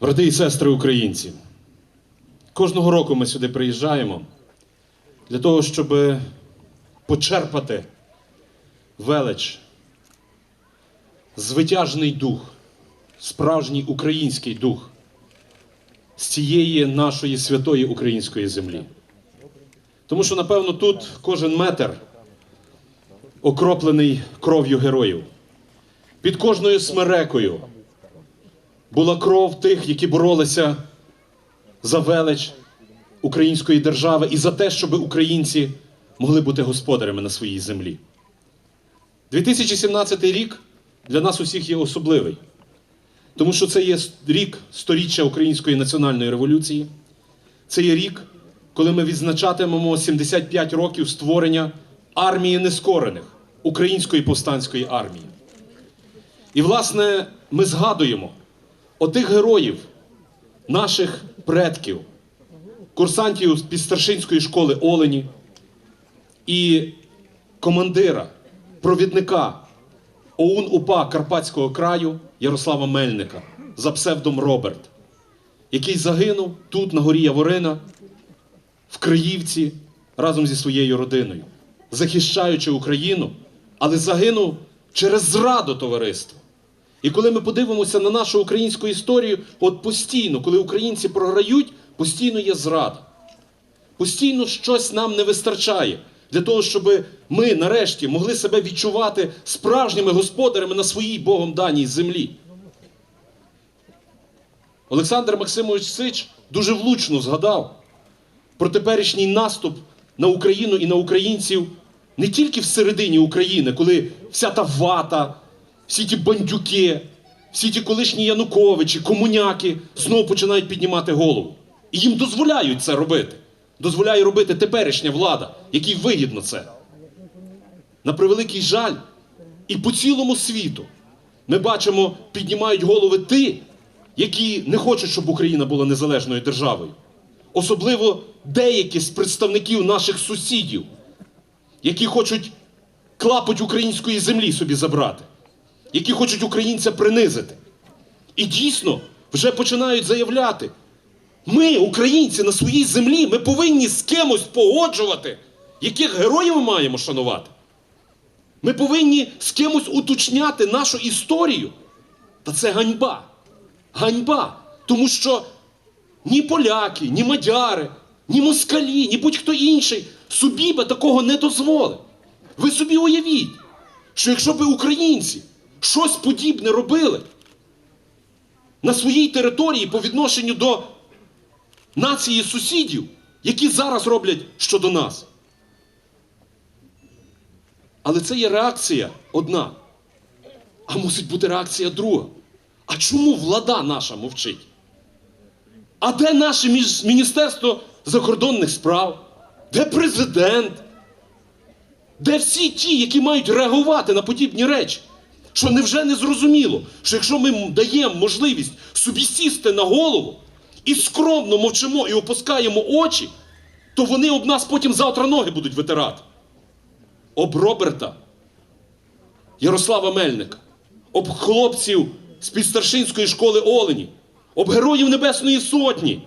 Брати і сестри українці, кожного року ми сюди приїжджаємо для того, щоб почерпати велич, звитяжний дух, справжній український дух з цієї нашої святої української землі. Тому що, напевно, тут кожен метр окроплений кров'ю героїв. Під кожною смерекою була кров тих, які боролися за велич української держави і за те, щоб українці могли бути господарями на своїй землі. 2017 рік для нас усіх є особливий, тому що це є рік сторіччя Української національної революції. Це є рік, коли ми відзначатимемо 75 років створення армії нескорених Української повстанської армії. І, власне, ми згадуємо отих героїв, наших предків, курсантів з підстаршинської школи Олені і командира, провідника ОУН УПА Карпатського краю Ярослава Мельника за псевдом Роберт, який загинув тут, на горі Яворина, в Криївці разом зі своєю родиною, захищаючи Україну, але загинув через зраду товариства. І коли ми подивимося на нашу українську історію, от постійно, коли українці програють, постійно є зрада. Постійно щось нам не вистачає для того, щоб ми нарешті могли себе відчувати справжніми господарями на своїй Богом даній землі. Олександр Максимович Сич дуже влучно згадав про теперішній наступ на Україну і на українців не тільки всередині України, коли вся та вата, всі ті бандюки, всі ті колишні Януковичі, комуняки знову починають піднімати голову. І їм дозволяють це робити. Дозволяє робити теперішня влада, якій вигідно це. На превеликий жаль, і по цілому світу ми бачимо, піднімають голови ті, які не хочуть, щоб Україна була незалежною державою. Особливо деякі з представників наших сусідів, які хочуть клапоть української землі собі забрати, які хочуть українця принизити. І дійсно вже починають заявляти: ми, українці, на своїй землі, ми повинні з кимось погоджувати, яких героїв ми маємо шанувати. Ми повинні з кимось уточняти нашу історію. Та це ганьба. Ганьба. Тому що ні поляки, ні мадяри, ні москалі, ні будь-хто інший собі би такого не дозволив. Ви собі уявіть, що якщо б українці щось подібне робили на своїй території по відношенню до нації сусідів, які зараз роблять щодо нас. Але це є реакція одна. А мусить бути реакція друга. А чому влада наша мовчить? А де наше Міністерство закордонних справ? Де президент? Де всі ті, які мають реагувати на подібні речі? Що невже не зрозуміло, що якщо ми даємо можливість собі сісти на голову і скромно мовчимо і опускаємо очі, то вони об нас потім завтра ноги будуть витирати. Об Роберта, Ярослава Мельника, об хлопців з підстаршинської школи Олені, об героїв Небесної Сотні,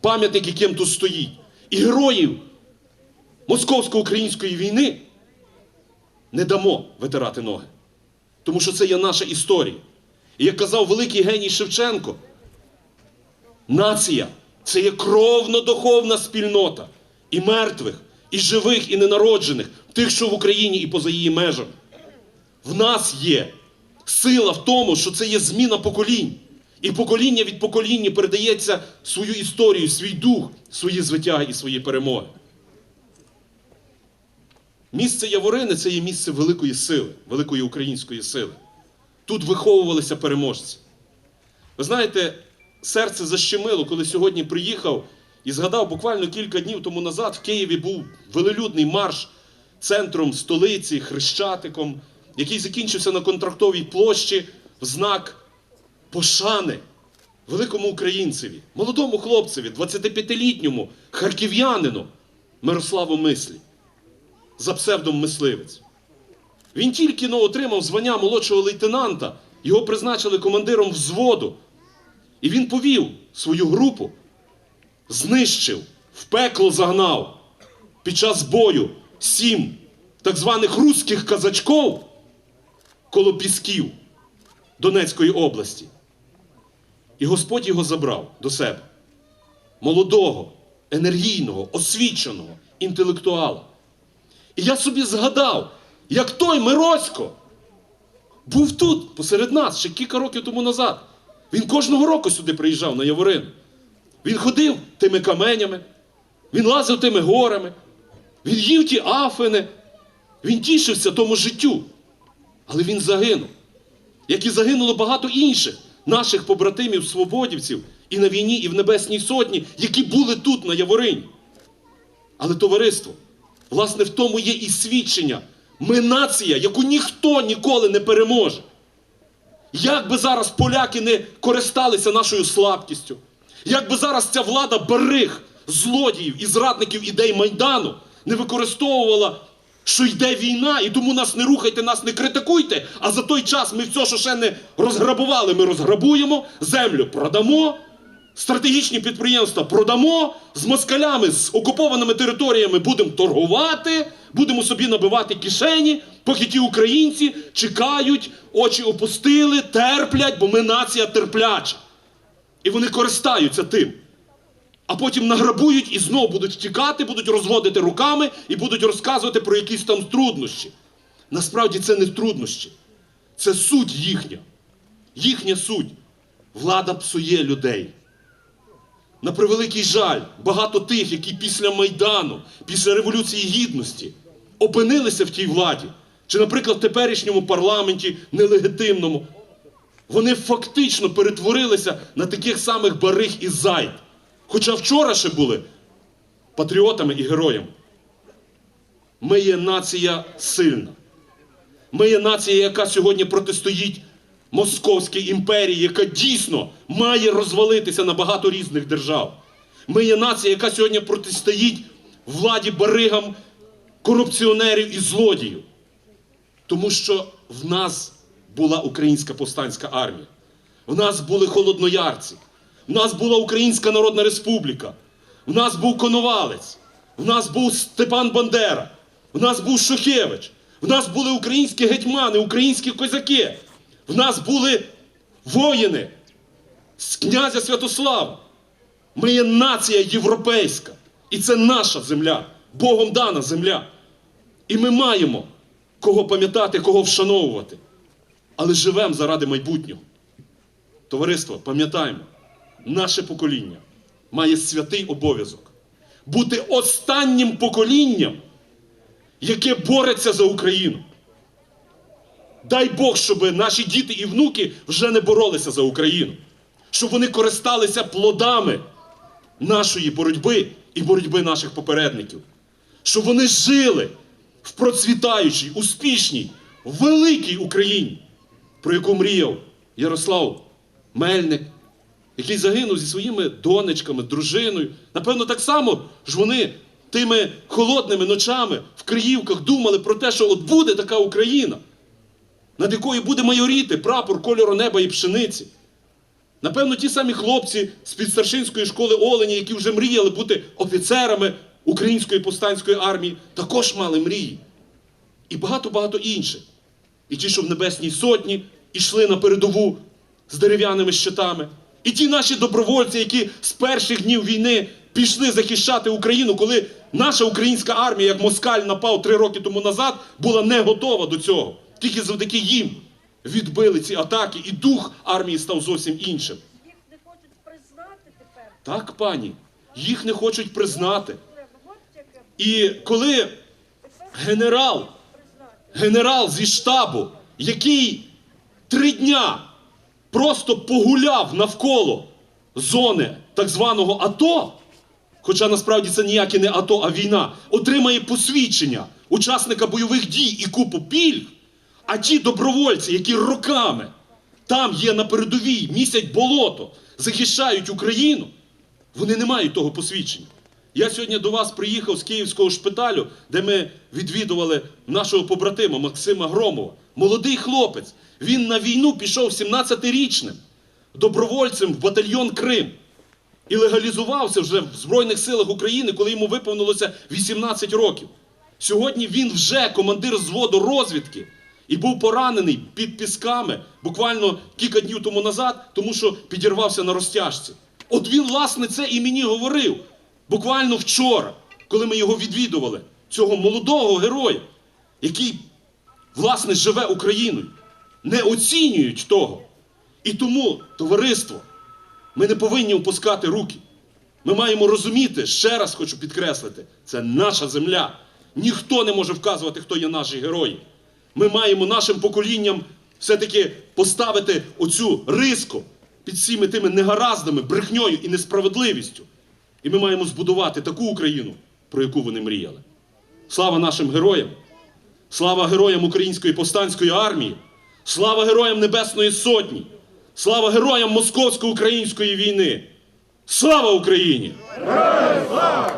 пам'ятник, яким тут стоїть, і героїв московсько-української війни не дамо витирати ноги. Тому що це є наша історія. І як казав великий геній Шевченко, нація це є кровно-духовна спільнота і мертвих, і живих, і ненароджених, тих, що в Україні і поза її межами. В нас є сила в тому, що це є зміна поколінь. І покоління від покоління передається свою історію, свій дух, свої звитяги і свої перемоги. Місце Яворини це є місце великої сили, великої української сили. Тут виховувалися переможці. Ви знаєте, серце защемило, коли сьогодні приїхав і згадав буквально кілька днів тому назад в Києві був велелюдний марш центром столиці, Хрещатиком, який закінчився на контрактовій площі в знак пошани великому українцеві, молодому хлопцеві, 25-літньому харків'янину Мирославу Мислі за псевдом мисливець. Він тільки но отримав звання молодшого лейтенанта, його призначили командиром взводу. І він повів свою групу, знищив, в пекло загнав під час бою сім так званих руських казачків коло Пісків Донецької області. І Господь його забрав до себе. Молодого, енергійного, освіченого, інтелектуала. І я собі згадав, як той Миросько був тут, посеред нас, ще кілька років тому назад. Він кожного року сюди приїжджав на Яворин. Він ходив тими каменями, він лазив тими горами, він їв ті афини, він тішився тому життю. Але він загинув. Як і загинуло багато інших наших побратимів, свободівців і на війні, і в Небесній Сотні, які були тут, на Яворині. Але товариство, власне, в тому є і свідчення. Ми нація, яку ніхто ніколи не переможе. Як би зараз поляки не користалися нашою слабкістю, як би зараз ця влада бариг, злодіїв і зрадників ідей Майдану не використовувала, що йде війна, і тому нас не рухайте, нас не критикуйте, а за той час ми все, що ще не розграбували, ми розграбуємо, землю продамо, стратегічні підприємства продамо, з москалями, з окупованими територіями будемо торгувати, будемо собі набивати кишені, поки ті українці чекають, очі опустили, терплять, бо ми нація терпляча. І вони користаються тим. А потім награбують і знову будуть втікати, будуть розводити руками і будуть розказувати про якісь там труднощі. Насправді це не труднощі, це суть їхня. Їхня суть. Влада псує людей. На превеликий жаль, багато тих, які після Майдану, після Революції Гідності опинилися в тій владі, чи, наприклад, в теперішньому парламенті нелегітимному, вони фактично перетворилися на таких самих бариг і зайд. Хоча вчора ще були патріотами і героями. Ми є нація сильна. Ми є нація, яка сьогодні протистоїть Московській імперії, яка дійсно має розвалитися на багато різних держав. Ми є нація, яка сьогодні протистоїть владі баригам, корупціонерів і злодіїв. Тому що в нас була українська повстанська армія. В нас були холодноярці. В нас була Українська Народна Республіка. В нас був Коновалець. В нас був Степан Бандера. В нас був Шухевич. В нас були українські гетьмани, українські козаки. В нас були воїни з князя Святослава. Ми є нація європейська. І це наша земля, Богом дана земля. І ми маємо кого пам'ятати, кого вшановувати. Але живемо заради майбутнього. Товариство, пам'ятаємо, наше покоління має святий обов'язок бути останнім поколінням, яке бореться за Україну. Дай Бог, щоб наші діти і внуки вже не боролися за Україну, щоб вони користалися плодами нашої боротьби і боротьби наших попередників, щоб вони жили в процвітаючій, успішній, великій Україні, про яку мріяв Ярослав Мельник, який загинув зі своїми донечками, дружиною. Напевно, так само ж вони тими холодними ночами в Криївках думали про те, що от буде така Україна, над якою буде майоріти прапор кольору неба і пшениці. Напевно, ті самі хлопці з підстаршинської школи Олені, які вже мріяли бути офіцерами української повстанської армії, також мали мрії. І багато-багато інших. І ті, що в Небесній Сотні йшли на передову з дерев'яними щитами. І ті наші добровольці, які з перших днів війни пішли захищати Україну, коли наша українська армія, як москаль напав три роки тому назад, була не готова до цього. Тільки завдяки їм відбили ці атаки, і дух армії став зовсім іншим. Їх не хочуть признати тепер. Так, пані, їх не хочуть признати. І коли генерал генерал зі штабу, який три дня просто погуляв навколо зони так званого АТО, хоча насправді це ніяке не АТО, а війна, отримає посвідчення учасника бойових дій і купу пільг, а ті добровольці, які роками там є на передовій, місять болото, захищають Україну, вони не мають того посвідчення. Я сьогодні до вас приїхав з Київського шпиталю, де ми відвідували нашого побратима Максима Громова. Молодий хлопець. Він на війну пішов 17-річним. добровольцем в батальйон Крим і легалізувався вже в Збройних силах України, коли йому виповнилося 18 років. Сьогодні він вже командир зводу розвідки і був поранений під пісками буквально кілька днів тому назад, тому що підірвався на розтяжці. От він, власне, це і мені говорив буквально вчора, коли ми його відвідували, цього молодого героя, який, власне, живе Україною. Не оцінюють того. І тому, товариство, ми не повинні опускати руки. Ми маємо розуміти, ще раз хочу підкреслити, це наша земля. Ніхто не може вказувати, хто є наші герої. Ми маємо нашим поколінням все-таки поставити оцю риску під всіми тими негараздами, брехньою і несправедливістю. І ми маємо збудувати таку Україну, про яку вони мріяли. Слава нашим героям! Слава героям Української повстанської армії! Слава героям Небесної Сотні! Слава героям Московсько-української війни! Слава Україні! Героям